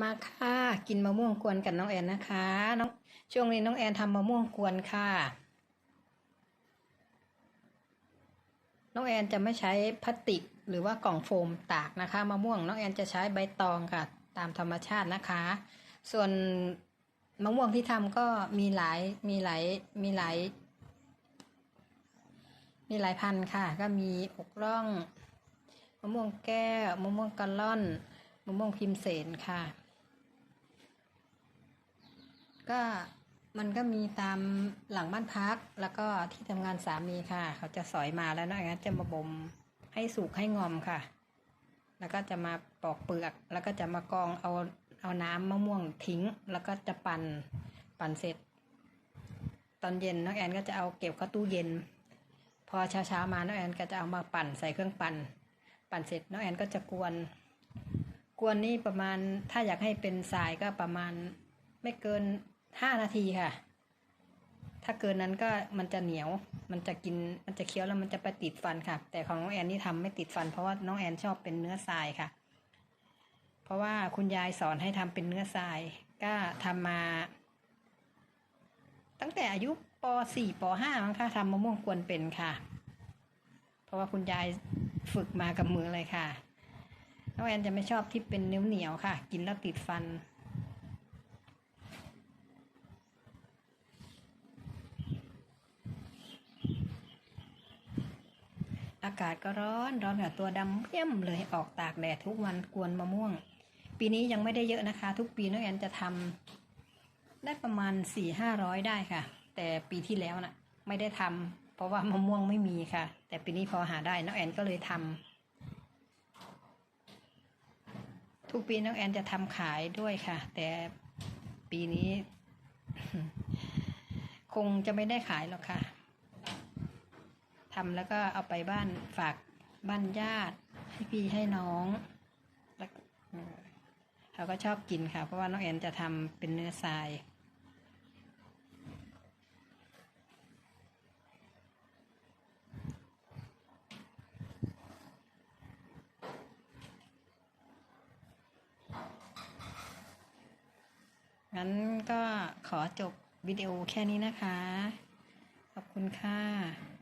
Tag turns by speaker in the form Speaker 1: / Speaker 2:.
Speaker 1: มาค่ะกินมะม่วงกวนกับน้องแอนนะคะน้องช่วงนี้น้องแอนทำมะม่วงกวนค่ะ น้องแอนจะไม่ใช้พลาสติกหรือว่ากล่องโฟมตากนะคะมะม่วงน้องแอนจะใช้ใบตองค่ะ ตามธรรมชาตินะคะ ส่วนมะม่วงที่ทำก็มีหลายมีหลายมีหลาย มีหลายพันค่ะ ก็มีอกร่องมะม่วงแก้วมะม่วงกะล่อน มะม่วงพิมเสนค่ะ ก็มันก็มีตามหลังบ้านพักแล้วก็ที่ทำงานสามีค่ะ เขาจะสอยมาแล้วนะงั้นจะมาบ่มให้สุกให้งอมค่ะ แล้วก็จะมาปอกเปลือก แล้วก็จะมากองเอาเอาน้ำมะม่วงทิ้ง แล้วก็จะปั่นปั่นเสร็จ ตอนเย็นน้องแอนก็จะเอาเก็บเข้าตู้เย็น พอเช้าเช้ามาน้องแอนก็จะเอามาปั่นใส่เครื่องปั่น ปั่นเสร็จน้องแอนก็จะกวน กวนนี่ประมาณถ้าอยากให้เป็นทรายก็ประมาณไม่เกินห้านาทีค่ะ ถ้าเกินนั้นก็มันจะเหนียว มันจะกิน มันจะเคี้ยวแล้วมันจะไปติดฟันค่ะ แต่ของน้องแอนนี่ทำไม่ติดฟัน เพราะว่าน้องแอนชอบเป็นเนื้อทรายค่ะ เพราะว่าคุณยายสอนให้ทำเป็นเนื้อทราย ก็ทำมา ตั้งแต่อายุป .4 ป .5 มั้งค่ะทำมะม่วงกวนเป็นค่ะ เพราะว่าคุณยายฝึกมากับมือเลยค่ะ น้องแอนจะไม่ชอบที่เป็นเนื้อเหนียวๆค่ะ กินแล้วติดฟัน อากาศก็ร้อนร้อนกับตัวดำเยี่ยมเลยออกตากแดดทุกวันกวนมะม่วง ปีนี้ยังไม่ได้เยอะนะคะ ทุกปีน้องแอนจะทำได้ประมาณสี่ห้าร้อยได้ค่ะ แต่ปีที่แล้วน่ะ ไม่ได้ทำเพราะว่ามะม่วงไม่มีค่ะ แต่ปีนี้พอหาได้น้องแอนก็เลยทำ ทุกปีน้องแอนจะทำขายด้วยค่ะ แต่ปีนี้ คงจะไม่ได้ขายหรอกค่ะทำแล้วก็เอาไปบ้านฝากบ้านญาติ ให้พี่ให้น้องแล้วก็เออเขาก็ชอบกินค่ะ เพราะว่าน้องแอนจะทำเป็นเนื้อทราย งั้นก็ขอจบวิดีโอแค่นี้นะคะ ขอบคุณค่ะ